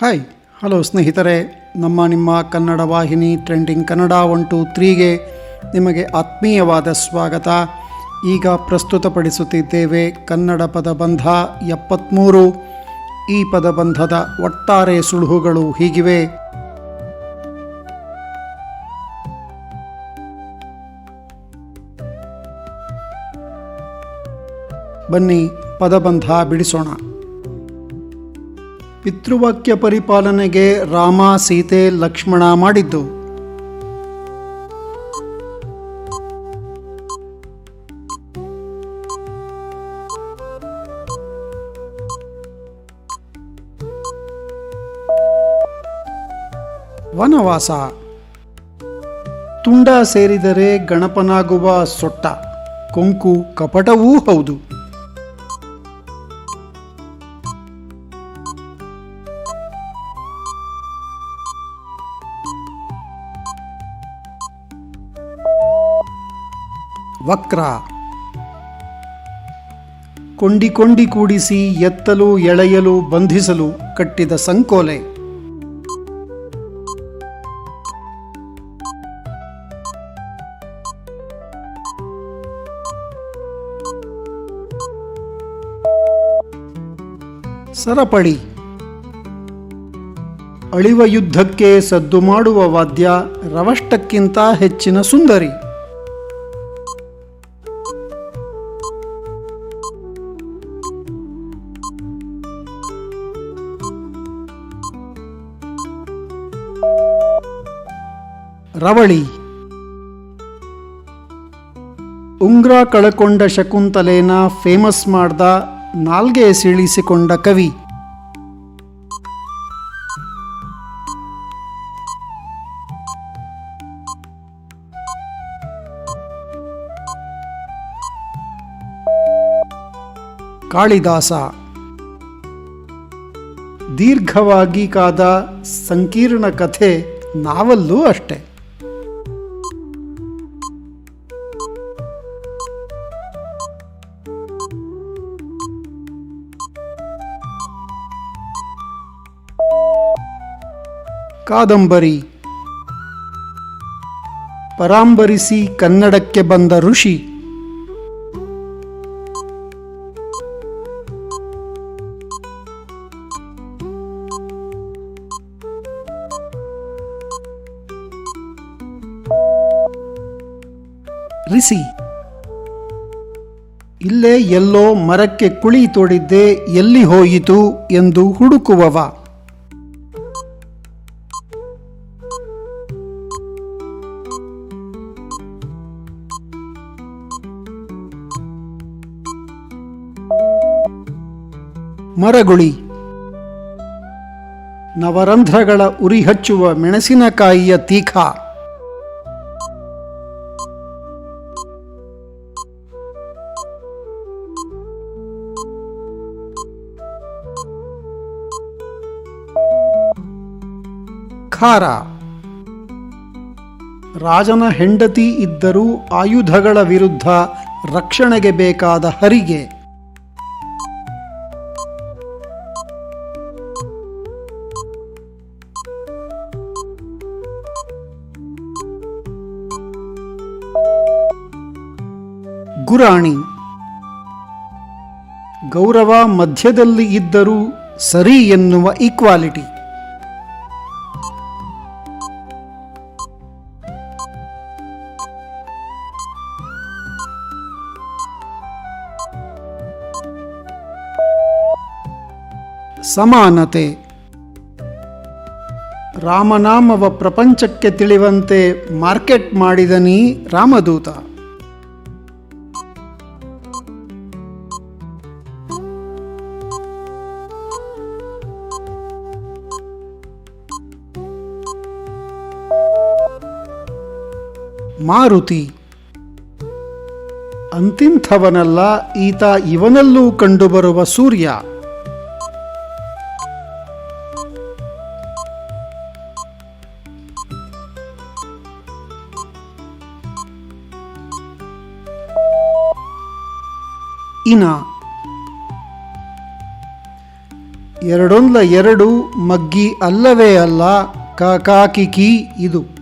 Hi hello ಸ್ನೇಹಿತರೆ. ನಮ್ಮ ನಿಮ್ಮ ಕನ್ನಡ ವಾಹಿನಿ ಟ್ರೆಂಡಿಂಗ್ ಕನ್ನಡ ಒನ್ ಟು ತ್ರೀಗೆ ನಿಮಗೆ ಆತ್ಮೀಯವಾದ ಸ್ವಾಗತ. ಈಗ ಪ್ರಸ್ತುತಪಡಿಸುತ್ತಿದ್ದೇವೆ ಕನ್ನಡ ಪದಬಂಧ ಎಪ್ಪತ್ತ್ಮೂರು ಈ ಪದಬಂಧದ ಒಟ್ಟಾರೆ ಸುಳುಹುಗಳು ಹೀಗಿವೆ. ಬನ್ನಿ ಪದಬಂಧ ಬಿಡಿಸೋಣ. ಪಿತೃವಾಕ್ಯ ಪರಿಪಾಲನೆಗೆ ರಾಮ ಸೀತೆ ಲಕ್ಷ್ಮಣ ಮಾಡಿದ್ದು. ವನವಾಸ. ತುಂಡ ಸೇರಿದರೆ ಗಣಪನಾಗುವ ಸೊಟ್ಟ. ಕೊಂಕು ಕಪಟವೂ ಹೌದು. ವಕ್ರ. ಕೊಂಡಿ ಕೊಂಡಿ ಕೂಡಿಸಿ ಎತ್ತಲು ಎಳೆಯಲು ಬಂಧಿಸಲು ಕಟ್ಟಿದ ಸಂಕೋಲೆ. ಸರಪಳಿ. ಅಳಿವ ಯುದ್ಧಕ್ಕೆ ಸದ್ದು ಮಾಡುವ ವಾದ್ಯ ರವಷ್ಟಕ್ಕಿಂತ ಹೆಚ್ಚಿನ ಸುಂದರಿ. ರವಳಿ. ಉಂಗ್ರ ಕಳಕೊಂಡ ಶಕುಂತಲೇನ ಫೇಮಸ್ ಮಾಡ್ದ ನಾಲ್ಗೆ ಸೀಳಿಸಿಕೊಂಡ ಕವಿ. ಕಾಳಿದಾಸ. ದೀರ್ಘವಾಗಿ ಕಾದ ಸಂಕೀರ್ಣ ಕಥೆ ನಾವಲ್ಲೂ ಅಷ್ಟೆ. ಕಾದಂಬರಿ. ಪರಾಂಬರಿಸಿ ಕನ್ನಡಕ್ಕೆ ಬಂದ ಋಷಿ. ರಿಸಿ. ಇಲ್ಲೇ ಎಲ್ಲೋ ಮರಕ್ಕೆ ಕುಳಿ ತೋಡಿದ್ದೆ ಎಲ್ಲಿ ಹೋಯಿತು ಎಂದು ಹುಡುಕುವವ. ಮರಗುಳಿ. ನವರಂಧ್ರಗಳ ಉರಿ ಹಚ್ಚುವ ಮೆಣಸಿನಕಾಯಿಯ ತೀಖ. ಖಾರ. ರಾಜನ ಹೆಂಡತಿ ಇದ್ದರೂ ಆಯುಧಗಳ ವಿರುದ್ಧ ರಕ್ಷಣೆಗೆ ಬೇಕಾದ ಹರಿಗೆ. ಗುರಾಣಿ. ಗೌರವ ಮಧ್ಯದಲ್ಲಿ ಇದ್ದರೂ ಸರಿ ಎನ್ನುವ ಈಕ್ವಾಲಿಟಿ ಸಮಾನತೆ. ರಾಮನಾಮವ ಪ್ರಪಂಚಕ್ಕೆ ತಿಳಿವಂತೆ ಮಾರ್ಕೆಟ್ ಮಾಡಿದನಿ ರಾಮದೂತ. ಮಾರುತಿ. ಅಂತಿಂಥವನಲ್ಲ ಈತ ಇವನಲ್ಲೂ ಕಂಡುಬರುವ ಸೂರ್ಯ. ಇನ. ಎರಡೊಂದ್ಲ ಎರಡು ಮಗ್ಗಿ ಅಲ್ಲವೇ ಅಲ್ಲ ಕಾಕಾಕಿಕಿ ಇದು.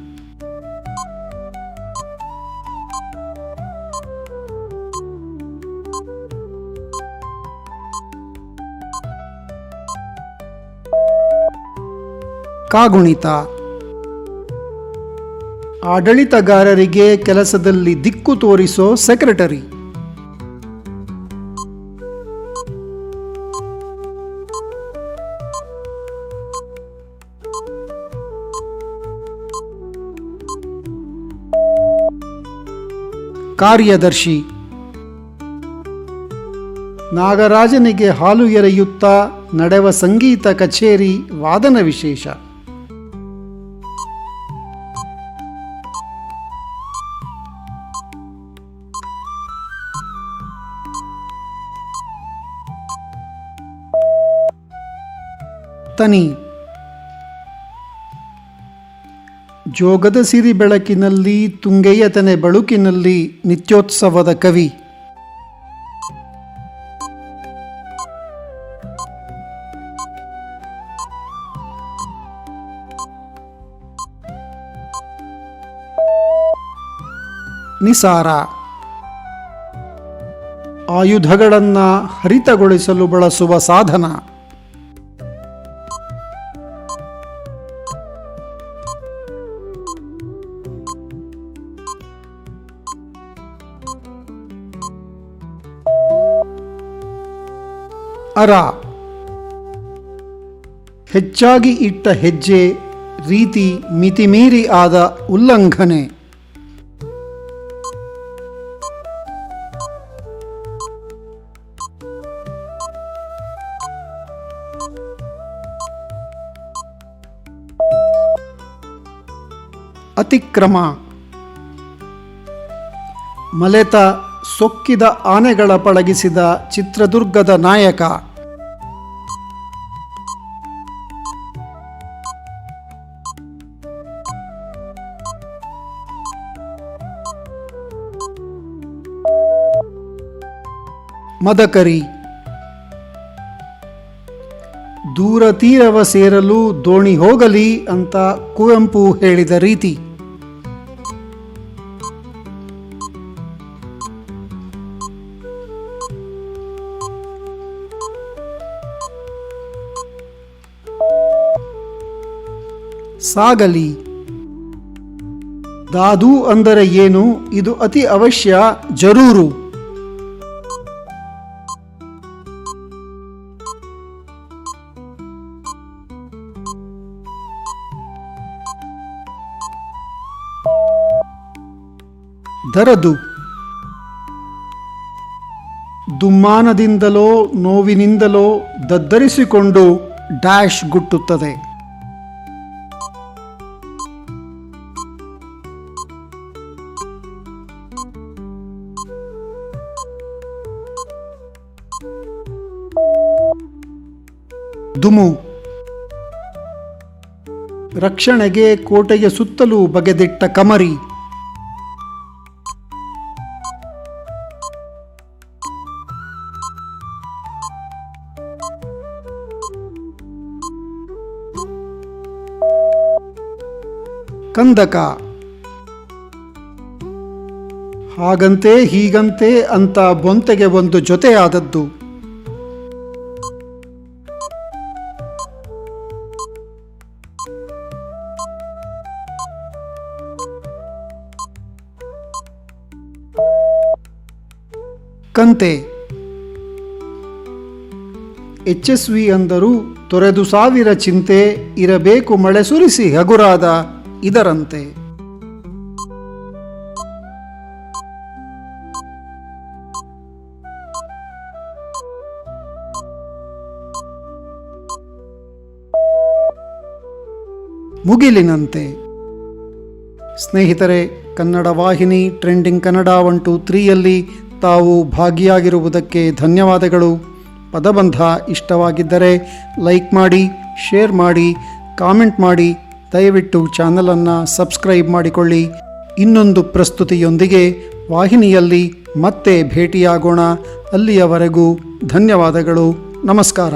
ಕಾಗುಣಿತ. ಆಡಳಿತಗಾರರಿಗೆ ಕೆಲಸದಲ್ಲಿ ದಿಕ್ಕು ತೋರಿಸೋ ಸೆಕ್ರೆಟರಿ. ಕಾರ್ಯದರ್ಶಿ. ನಾಗರಾಜನಿಗೆ ಹಾಲು ಎರೆಯುತ್ತಾ ನಡೆವ ಸಂಗೀತ ಕಚೇರಿ ವಾದನ ವಿಶೇಷ. ತನಿ ಜೋಗದ ಸಿರಿ ಬೆಳಕಿನಲ್ಲಿ ತುಂಗೆಯ ತನೆ ಬಳುಕಿನಲ್ಲಿ ನಿತ್ಯೋತ್ಸವದ ಕವಿ. ನಿಸಾರ. ಆಯುಧಗಳನ್ನು ಹರಿತಗೊಳಿಸಲು ಬಳಸುವ ಸಾಧನ. ಅರ. ಹೆಚ್ಚಾಗಿ ಇಟ್ಟ ಹೆಜ್ಜೆ, ರೀತಿ ಮಿತಿಮೀರಿ ಆದ ಉಲ್ಲಂಘನೆ. ಅತಿಕ್ರಮ. ಮಲೆತ ಸೊಕ್ಕಿದ ಆನೆಗಳ ಪಳಗಿಸಿದ ಚಿತ್ರದುರ್ಗದ ನಾಯಕ. ಮದಕರಿ. ದೂರ ತೀರವ ಸೇರಲು ದೋಣಿ ಹೋಗಲಿ ಅಂತ ಕುವೆಂಪು ಹೇಳಿದ ರೀತಿ. ಸಾಗಲಿ. ದಾದು ಅಂದರೆ ಏನು? ಇದು ಅತಿ ಅವಶ್ಯ, ಜರೂರು. ದರದು. ದುಮ್ಮಾನದಿಂದಲೋ ನೋವಿನಿಂದಲೋ ದದ್ದರಿಸಿಕೊಂಡು ಡ್ಯಾಶ್ ಗುಟ್ಟುತ್ತದೆ. ದುಮು. ರಕ್ಷಣೆಗೆ ಕೋಟೆಯ ಸುತ್ತಲೂ ಬಗೆದಿಟ್ಟ ಕಮರಿ. ಕಂದಕ. ಹಾಗಂತೆ ಹೀಗಂತೆ ಅಂತ ಬೊಂತೆಗೆ ಒಂದು ಜೊತೆಯಾದದ್ದು. ಕಂತೆ. ಎಚ್ಎಸ್ವಿ ಅಂದರು ತೊರೆದು ಸಾವಿರ ಚಿಂತೆ ಇರಬೇಕು ಮಳೆ ಸುರಿಸಿ ಹಗುರಾದ. ಇದರಂತೆ. ಮುಗಿಲಿನಂತೆ. ಸ್ನೇಹಿತರೆ, ಕನ್ನಡ ವಾಹಿನಿ ಟ್ರೆಂಡಿಂಗ್ ಕನ್ನಡ ಒನ್ ಟು ತ್ರೀಯಲ್ಲಿ ತಾವು ಭಾಗಿಯಾಗಿರುವುದಕ್ಕೆ ಧನ್ಯವಾದಗಳು. ಪದಬಂಧ ಇಷ್ಟವಾಗಿದ್ದರೆ ಲೈಕ್ ಮಾಡಿ, ಶೇರ್ ಮಾಡಿ, ಕಾಮೆಂಟ್ ಮಾಡಿ ದಯವಿಟ್ಟು ಚಾನಲನ್ನು ಸಬ್ಸ್ಕ್ರೈಬ್ ಮಾಡಿಕೊಳ್ಳಿ. ಇನ್ನೊಂದು ಪ್ರಸ್ತುತಿಯೊಂದಿಗೆ ವಾಹಿನಿಯಲ್ಲಿ ಮತ್ತೆ ಭೇಟಿಯಾಗೋಣ. ಅಲ್ಲಿಯವರೆಗೂ ಧನ್ಯವಾದಗಳು. ನಮಸ್ಕಾರ.